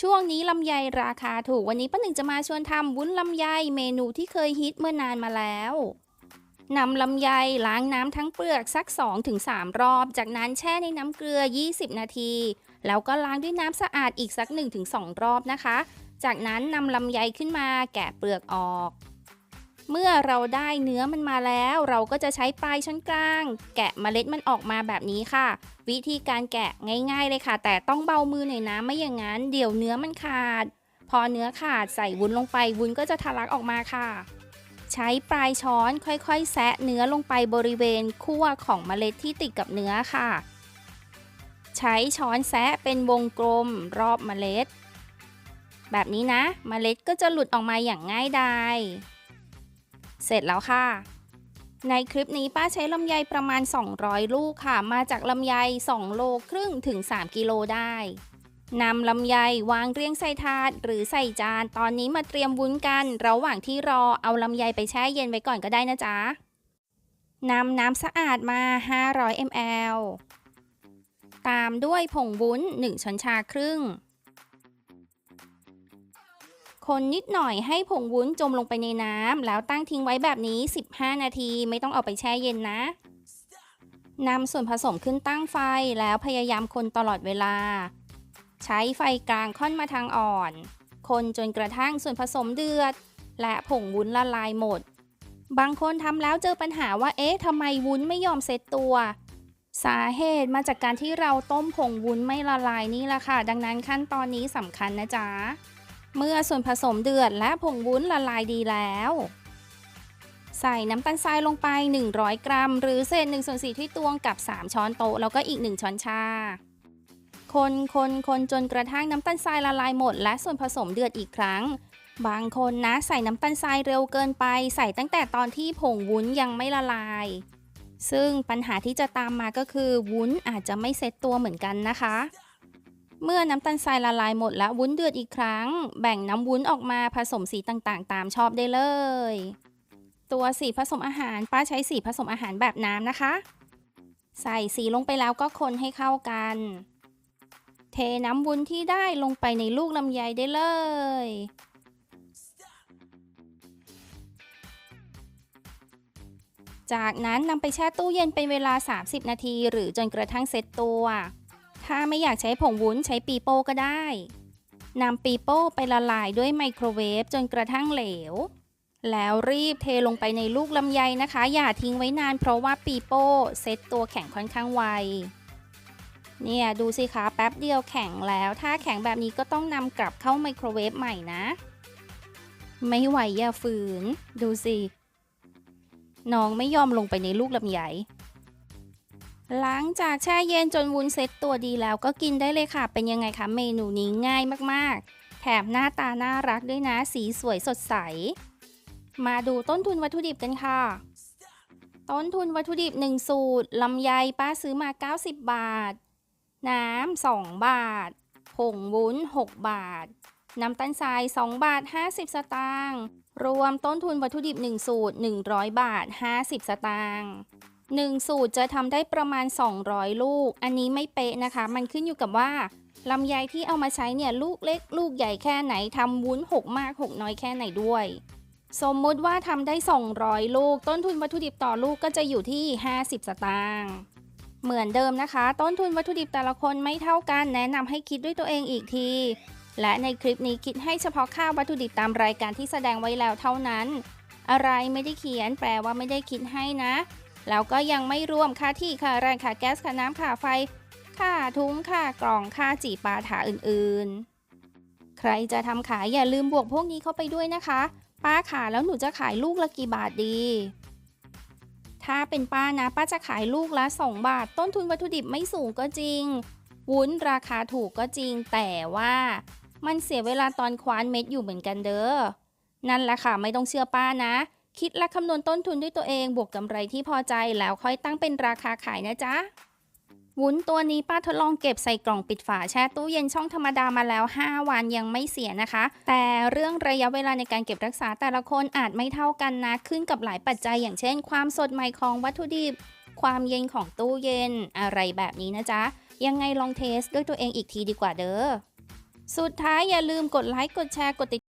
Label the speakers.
Speaker 1: ช่วงนี้ลำไยราคาถูกวันนี้ป้าหนึ่งจะมาชวนทำวุ้นลำไยเมนูที่เคยฮิตเมื่อนานมาแล้วนำลำไยล้างน้ำทั้งเปลือกสัก 2-3 รอบ จากนั้นแช่ในน้ำเกลือ 20 นาที แล้วก็ล้างด้วยน้ำสะอาดอีกสัก 1-2 รอบนะคะ จากนั้นนำลำไยขึ้นมาแกะเปลือกออก เมื่อเราได้เนื้อมันมาแล้ว เราก็จะใช้ปลายช้อนกลาง แกะเมล็ดมันออกมาแบบนี้ค่ะ วิธีการแกะง่าย ๆเลยค่ะ แต่ต้องเบามือหน่อยนะไม่อย่างนั้น เดี๋ยวเนื้อมันขาด พอเนื้อขาดใส่วุ้นลงไป วุ้นก็จะทะลักออกมาค่ะ ใช้ปลายช้อนค่อยๆ แซะเนื้อลงไปบริเวณขั้วของเมล็ดที่ติดกับเนื้อค่ะ ใช้ช้อนแซะเป็นวงกลมรอบเมล็ด แบบนี้นะ เมล็ดก็จะหลุดออกมาอย่างง่ายดาย เสร็จแล้วค่ะ ในคลิปนี้ป้าใช้ลำไยประมาณ 200 ลูกค่ะ มาจากลำไย 2 โลครึ่งถึง 3 กิโลได้นำลำไยวางเรียงใส่ถาดหรือใส่จาน ตอนนี้มาเตรียมวุ้นกัน ระหว่างที่รอเอาลำไยไปแช่เย็นไว้ก่อนก็ได้นะจ๊ะนำน้ำสะอาดมา 500 ml ตามด้วยผงวุ้น 1 ช้อนชาครึ่ง คนนิดหน่อยให้ผงวุ้นจมลงไปในน้ำแล้วตั้งทิ้งไว้แบบนี้ 15 นาทีไม่ต้องเอาไปแช่เย็นนะนำส่วนผสมขึ้นตั้งไฟแล้วพยายามคนตลอดเวลา ใช้ไฟกลางค่อนมาทางอ่อน คนจนกระทั่งส่วนผสมเดือด และผงวุ้นละลายหมด บางคนทำแล้วเจอปัญหาว่าเอ๊ะทำไมวุ้นไม่ยอมเซตตัว สาเหตุมาจากการที่เราต้มผงวุ้นไม่ละลายนี่แหละค่ะ ดังนั้นขั้นตอนนี้สำคัญนะจ๊ะ เมื่อส่วนผสมเดือดและผงวุ้นละลายดีแล้ว ใส่น้ำตาลทรายลงไป 100 กรัม หรือเศษ1ส่วน4ที่ตวงกับ 3 ช้อนโต๊ะแล้วก็อีก 1 ช้อนชา คนคนคนจนกระทั่งน้ำตาลทรายละลายหมด และส่วนผสมเดือดอีกครั้ง บางคนนะใส่น้ำตาลทรายเร็วเกินไป ใส่ตั้งแต่ตอนที่ผงวุ้นยังไม่ละลาย ซึ่งปัญหาที่จะตามมาก็คือวุ้นอาจจะไม่เซ็ตตัวเหมือนกันนะคะ เมื่อน้ำตาลทรายละลายหมดและวุ้นเดือดอีกครั้ง แบ่งน้ำวุ้นออกมาผสมสีต่างๆ ตามชอบได้เลย ตัวสีผสมอาหารป้าใช้สีผสมอาหารแบบน้ำนะคะ ใส่สีลงไปแล้วก็คนให้เข้ากัน เทน้ำวุ้นที่ได้ลงไปในลูกลำไยได้เลยจากนั้นนำไปแช่ตู้เย็นเป็นเวลา 30 นาที หรือจนกระทั่งเซ็ตตัว ถ้าไม่อยากใช้ผงวุ้นใช้ปีโป้ก็ได้นำปีโป้ไปละลายด้วยไมโครเวฟจนกระทั่งเหลว แล้วรีบเทลงไปในลูกลำไยนะคะ อย่าทิ้งไว้นานเพราะว่าปีโป้เซ็ตตัวแข็งค่อนข้างไว เนี่ยดูสิคะแป๊บเดียวแข็งแล้ว ถ้าแข็งแบบนี้ก็ต้องนำกลับเข้าไมโครเวฟใหม่นะ ไม่ไหวอย่าฝืน ดูสิน้องไม่ยอมลงไปในลูกลำไย หลังจากแช่เย็นจนวุ้นเซ็ตตัวดีแล้วก็กินได้เลยค่ะ เป็นยังไงคะเมนูนี้ง่ายมากๆ แถมหน้าตาน่ารักด้วยนะ สีสวยสดใส มาดูต้นทุนวัตถุดิบกันค่ะ ต้นทุนวัตถุดิบ 1 สูตรลำไยป้าซื้อมา 90 บาท น้ำ 2 บาท ผงวุ้น 6 บาท น้ำตาลทราย 2 บาท 50 สตางค์ รวมต้นทุนวัตถุดิบ 1 สูตร 100 บาท 50 สตางค์ 1 สูตรจะทำได้ประมาณ 200 ลูก อันนี้ไม่เป๊ะนะคะ มันขึ้นอยู่กับว่าลำไยที่เอามาใช้เนี่ยลูกเล็กลูกใหญ่แค่ไหนทำวุ้นหกมากหกน้อยแค่ไหนด้วย สมมุติว่าทำได้ 200 ลูก ต้นทุนวัตถุดิบต่อลูกก็จะอยู่ที่ 50 สตางค์เหมือนเดิมนะคะ ต้นทุนวัตถุดิบแต่ละคนไม่เท่ากันแนะนำให้คิดด้วยตัวเองอีกที และในคลิปนี้คิดให้เฉพาะค่าวัตถุดิบตามรายการที่แสดงไว้แล้วเท่านั้น อะไรไม่ได้เขียนแปลว่าไม่ได้คิดให้นะ แล้วก็ยังไม่รวมค่าที่ค่าแรงค่าแก๊สค่าน้ำค่าไฟ ค่าทุ้งค่ากล่องค่าจีปาถาอื่นๆ ใครจะทำขายอย่าลืมบวกพวกนี้เข้าไปด้วยนะคะ ป้าขาแล้วหนูจะขายลูกละกี่บาทดี ถ้าเป็นป้านะป้าจะขายลูกละ 2 บาท ต้นทุนวัตถุดิบไม่สูงก็จริง วุ้นราคาถูกก็จริง แต่ว่ามันเสียเวลาตอนคว้านเม็ดอยู่เหมือนกันเด้อ นั่นแหละค่ะไม่ต้องเชื่อป้านะ คิดและคำนวณต้นทุนด้วยตัวเอง บวกกำไรที่พอใจแล้วค่อยตั้งเป็นราคาขายนะจ๊ะวุ้นตัวนี้ป้าทดลองเก็บใส่กล่องปิดฝาแช่ตู้เย็นช่องธรรมดามาแล้ว 5 วันยังไม่เสียนะคะ แต่เรื่องระยะเวลาในการเก็บรักษาแต่ละคนอาจไม่เท่ากันนะ ขึ้นกับหลายปัจจัย อย่างเช่น ความสดใหม่ของวัตถุดิบ ความเย็นของตู้เย็นอะไรแบบนี้นะจ๊ะ ยังไงลองเทสด้วยตัวเองอีกทีดีกว่าเด้อ สุดท้ายอย่าลืมกดไลค์กดแชร์กดติด